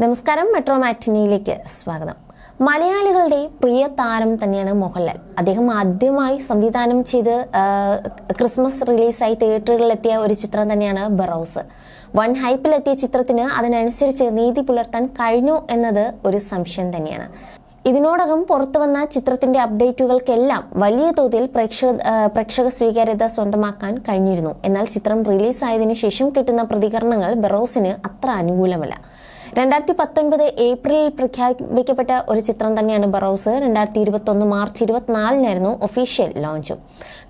നമസ്കാരം മെട്രോ മാറ്റിനിയിലേക്ക് സ്വാഗതം. മലയാളികളുടെ പ്രിയ താരം തന്നെയാണ് മോഹൻലാൽ. അദ്ദേഹം ആദ്യമായി സംവിധാനം ചെയ്ത് ക്രിസ്മസ് റിലീസായി തിയേറ്ററുകളിലെത്തിയ ഒരു ചിത്രം തന്നെയാണ് ബറോസ്. വൺ ഹൈപ്പിലെത്തിയ ചിത്രത്തിന് അതിനനുസരിച്ച് നീതി പുലർത്താൻ കഴിഞ്ഞു എന്നത് ഒരു സംശയം തന്നെയാണ്. ഇതിനോടകം പുറത്തു വന്ന ചിത്രത്തിന്റെ അപ്ഡേറ്റുകൾക്കെല്ലാം വലിയ തോതിൽ പ്രേക്ഷക പ്രേക്ഷക സ്വീകാര്യത സ്വന്തമാക്കാൻ കഴിഞ്ഞിരുന്നു. എന്നാൽ ചിത്രം റിലീസായതിനു ശേഷം കിട്ടുന്ന പ്രതികരണങ്ങൾ ബെറോസിന് അത്ര അനുകൂലമല്ല. രണ്ടായിരത്തി പത്തൊൻപത് ഏപ്രിലിൽ പ്രഖ്യാപിക്കപ്പെട്ട ഒരു ചിത്രം തന്നെയാണ് ബറോസ്. രണ്ടായിരത്തി ഇരുപത്തി ഒന്ന് മാർച്ച് ഇരുപത്തിനാലിനായിരുന്നു ഒഫീഷ്യൽ ലോഞ്ച്.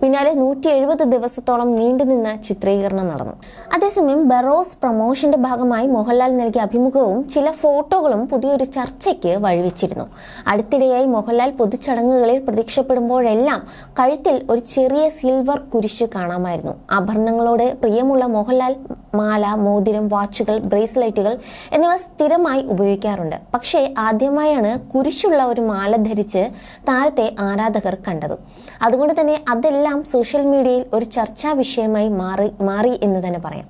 പിന്നാലെ നൂറ്റി എഴുപത് ദിവസത്തോളം നീണ്ടുനിന്ന ചിത്രീകരണം നടന്നു. അതേസമയം ബറോസ് പ്രൊമോഷന്റെ ഭാഗമായി മോഹൻലാൽ നൽകിയ അഭിമുഖവും ചില ഫോട്ടോകളും പുതിയൊരു ചർച്ചയ്ക്ക് വഴിവെച്ചിരുന്നു. അടുത്തിടെയായി മോഹൻലാൽ പൊതുചടങ്ങുകളിൽ പ്രത്യക്ഷപ്പെടുമ്പോഴെല്ലാം കഴുത്തിൽ ഒരു ചെറിയ സിൽവർ കുരിശ് കാണാമായിരുന്നു. ആഭരണങ്ങളോട് പ്രിയമുള്ള മോഹൻലാൽ മാല മോതിരം വാച്ചുകൾ ബ്രേസ്ലെറ്റുകൾ എന്നിവ സ്ഥിരമായി ഉപയോഗിക്കാറുണ്ട്. പക്ഷേ ആദ്യമായാണ് കുരിശുള്ള ഒരു മാല ധരിച്ച് താരത്തെ ആരാധകർ കണ്ടത്. അതുകൊണ്ട് തന്നെ അതെല്ലാം സോഷ്യൽ മീഡിയയിൽ ഒരു ചർച്ചാ വിഷയമായി മാറി മാറി എന്ന് തന്നെ പറയാം.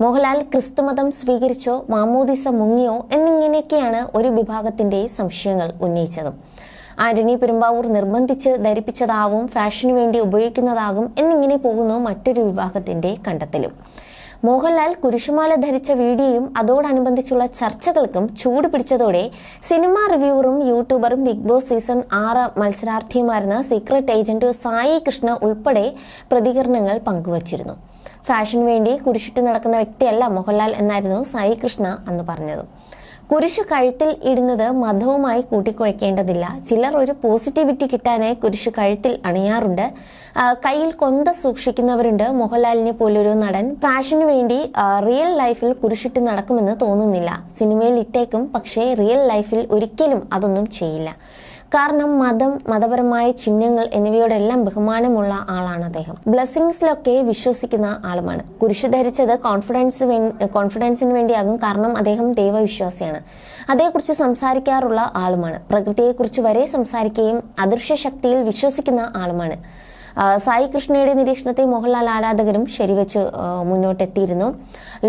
മോഹൻലാൽ ക്രിസ്തുമതം സ്വീകരിച്ചോ മാമോദിസ മുങ്ങിയോ എന്നിങ്ങനെയൊക്കെയാണ് ഒരു വിഭാഗത്തിന്റെ സംശയങ്ങൾ ഉന്നയിച്ചതും. ആന്റണി പെരുമ്പാവൂർ നിർബന്ധിച്ച് ധരിപ്പിച്ചതാവും ഫാഷന് വേണ്ടി ഉപയോഗിക്കുന്നതാകും എന്നിങ്ങനെ പോകുന്നു മറ്റൊരു വിഭാഗത്തിന്റെ കണ്ടെത്തലും. മോഹൻലാൽ കുരിശുമാല ധരിച്ച വീഡിയോയും അതോടനുബന്ധിച്ചുള്ള ചർച്ചകൾക്കും ചൂട് പിടിച്ചതോടെ സിനിമാ റിവ്യൂവറും യൂട്യൂബറും ബിഗ് ബോസ് സീസൺ ആറ് മത്സരാർത്ഥിയുമായിരുന്ന സീക്രട്ട് ഏജന്റ് സായി കൃഷ്ണ ഉൾപ്പെടെ പ്രതികരണങ്ങൾ പങ്കുവച്ചിരുന്നു. ഫാഷന് വേണ്ടി കുരിശിട്ട് നടക്കുന്ന വ്യക്തിയല്ല മോഹൻലാൽ എന്നായിരുന്നു സായി കൃഷ്ണ അന്ന് പറഞ്ഞത്. കുരിശ് കഴുത്തിൽ ഇടുന്നത് മതവുമായി കൂട്ടിക്കുഴയ്ക്കേണ്ടതില്ല ചിലർ ഒരു പോസിറ്റിവിറ്റി കിട്ടാനായി കുരിശ് കഴുത്തിൽ അണിയാറുണ്ട്. കയ്യിൽ കൊന്ത സൂക്ഷിക്കുന്നവരുണ്ട്. മോഹൻലാലിനെ പോലൊരു നടൻ. ഫാഷന് വേണ്ടി റിയൽ ലൈഫിൽ കുരിശിട്ട് നടക്കുമെന്ന് തോന്നുന്നില്ല. സിനിമയിൽ ഇട്ടേക്കും പക്ഷേ റിയൽ ലൈഫിൽ ഒരിക്കലും അതൊന്നും ചെയ്യില്ല. കാരണം മതം മതപരമായ ചിഹ്നങ്ങൾ എന്നിവയോടെല്ലാം ബഹുമാനമുള്ള ആളാണ് അദ്ദേഹം. ബ്ലെസ്സിങ്സിലൊക്കെ വിശ്വസിക്കുന്ന ആളുമാണ്. കുരിശ് ധരിച്ചത് കോൺഫിഡൻസ് കോൺഫിഡൻസിന് വേണ്ടിയാകും കാരണം അദ്ദേഹം ദൈവവിശ്വാസിയാണ്. അതേക്കുറിച്ച് സംസാരിക്കാറുള്ള ആളുമാണ്. പ്രകൃതിയെക്കുറിച്ച് വരെ സംസാരിക്കുകയും അദൃശ്യ ശക്തിയിൽ വിശ്വസിക്കുന്ന ആളുമാണ്. സായി കൃഷ്ണയുടെ നിരീക്ഷണത്തെ മോഹൻലാൽ ആരാധകരും ശരിവെച്ച് മുന്നോട്ടെത്തിയിരുന്നു.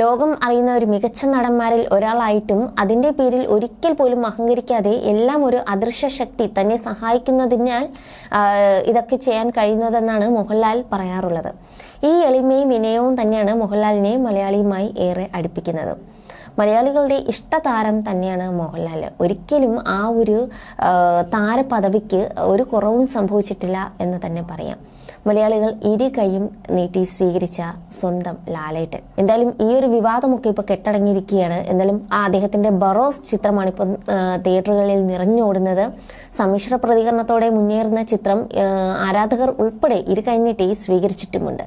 ലോകം അറിയുന്ന ഒരു മികച്ച നടന്മാരിൽ ഒരാളായിട്ടും അതിന്റെ പേരിൽ ഒരിക്കൽ പോലും അഹങ്കരിക്കാതെ എല്ലാം ഒരു അദൃശ്യ ശക്തി തന്നെ സഹായിക്കുന്നതിനാൽ ഇതൊക്കെ ചെയ്യാൻ കഴിയുന്നതെന്നാണ് മോഹൻലാൽ പറയാറുള്ളത്. ഈ എളിമയും വിനയവും തന്നെയാണ് മോഹൻലാലിനെ മലയാളിയുമായി ഏറെ അടുപ്പിക്കുന്നത്. മലയാളികളുടെ ഇഷ്ടതാരം തന്നെയാണ് മോഹൻലാൽ ഒരിക്കലും ആ ഒരു താരപദവിക്ക് ഒരു കുറവും സംഭവിച്ചിട്ടില്ല എന്ന് തന്നെ പറയാം. മലയാളികൾ ഇരു കൈയും നീട്ടി സ്വീകരിച്ച സ്വന്തം ലാലേട്ടൻ. എന്തായാലും ഈ ഒരു വിവാദമൊക്കെ ഇപ്പോൾ കെട്ടടങ്ങിയിരിക്കുകയാണ്. എന്തായാലും ആ അദ്ദേഹത്തിന്റെ ബറോസ് ചിത്രമാണ് ഇപ്പം തിയേറ്ററുകളിൽ നിറഞ്ഞോടുന്നത്. സമ്മിശ്ര പ്രതികരണത്തോടെ മുന്നേറുന്ന ചിത്രം ആരാധകർ ഉൾപ്പെടെ ഇരു കൈ നീട്ടി സ്വീകരിച്ചിട്ടുമുണ്ട്.